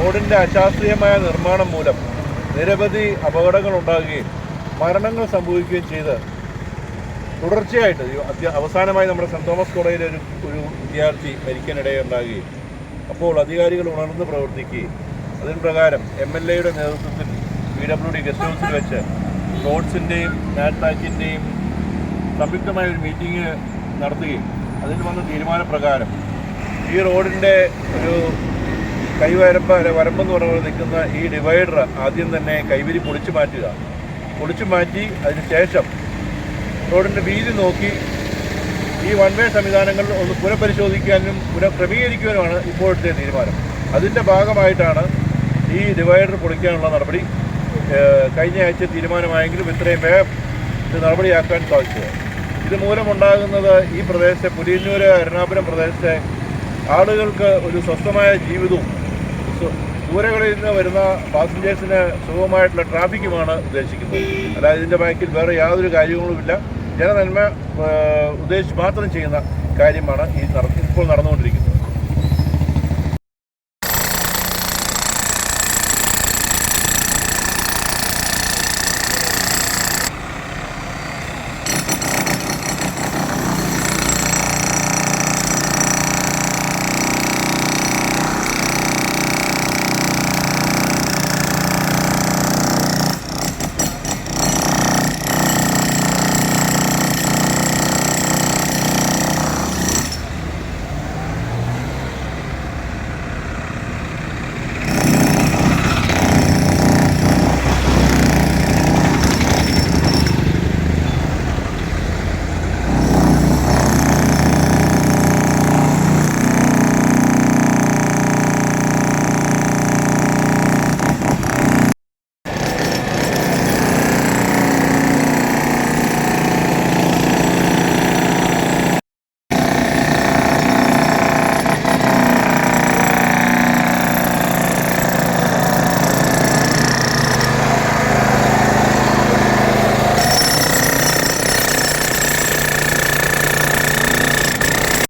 റോഡിന്റെ അശാസ്ത്രീയമായ നിർമ്മാണം മൂലം നിരവധി അപകടങ്ങൾ ഉണ്ടാകുകയും മരണങ്ങൾ സംഭവിക്കുകയും ചെയ്ത്. തുടർച്ചയായിട്ട് അവസാനമായി നമ്മുടെ സെന്റ് തോമസ് കോളേജിലെ ഒരു ഒരു വിദ്യാർത്ഥി മരിക്കാനിടയുണ്ടാകുകയും അപ്പോൾ അധികാരികൾ ഉണർന്ന് പ്രവർത്തിക്കുകയും അതിന് പ്രകാരം എം എൽ എയുടെ നേതൃത്വത്തിൽ പി ഡബ്ല്യു ഡി ഗസ്റ്റ് ഹൗസിൽ വെച്ച് റോഡ്സിന്റെയും നാറ്റാക്കിന്റെയും സംയുക്തമായ ഒരു മീറ്റിംഗ് നടത്തുകയും അതിൽ വന്ന തീരുമാനപ്രകാരം ഈ റോഡിന്റെ ഒരു കൈവരമ്പ വരമ്പെന്ന് പറഞ്ഞ നിൽക്കുന്ന ഈ ഡിവൈഡർ ആദ്യം തന്നെ കൈവരി പൊളിച്ചു മാറ്റുക. പൊളിച്ചു മാറ്റി അതിന് ശേഷം റോഡിന്റെ വീതി നോക്കി ഈ വൺ വേ സംവിധാനങ്ങൾ ഒന്ന് പുനഃപരിശോധിക്കാനും പുനഃക്രമീകരിക്കുവാനുമാണ് ഇപ്പോഴത്തെ തീരുമാനം. അതിന്റെ ഭാഗമായിട്ടാണ് ഈ ഡിവൈഡർ പൊളിക്കാനുള്ള നടപടി കഴിഞ്ഞ ആഴ്ച തീരുമാനമായെങ്കിലും ഇത്രയും വേഗം നടപടിയാക്കാൻ സാധിച്ചത്. ഇത് മൂലമുണ്ടാകുന്നത് ഈ പ്രദേശത്തെ പുലിയന്നൂർ എറണാകുളം പ്രദേശത്തെ ആളുകൾക്ക് ഒരു സ്വസ്ഥമായ ജീവിതവും ദൂരങ്ങളിൽ നിന്ന് വരുന്ന പാസഞ്ചേഴ്സിന് സുഖമായിട്ടുള്ള ട്രാഫിക്കുമാണ് ഉദ്ദേശിക്കുന്നത്. അതായത് ഇതിന്റെ ബാക്കിൽ വേറെ യാതൊരു കാര്യങ്ങളുമില്ല. ജനനന്മ ഉദ്ദേശിച്ച് മാത്രം ചെയ്യുന്ന കാര്യമാണ് ഈ ഇപ്പോൾ നടന്നുകൊണ്ടിരിക്കുന്നത്.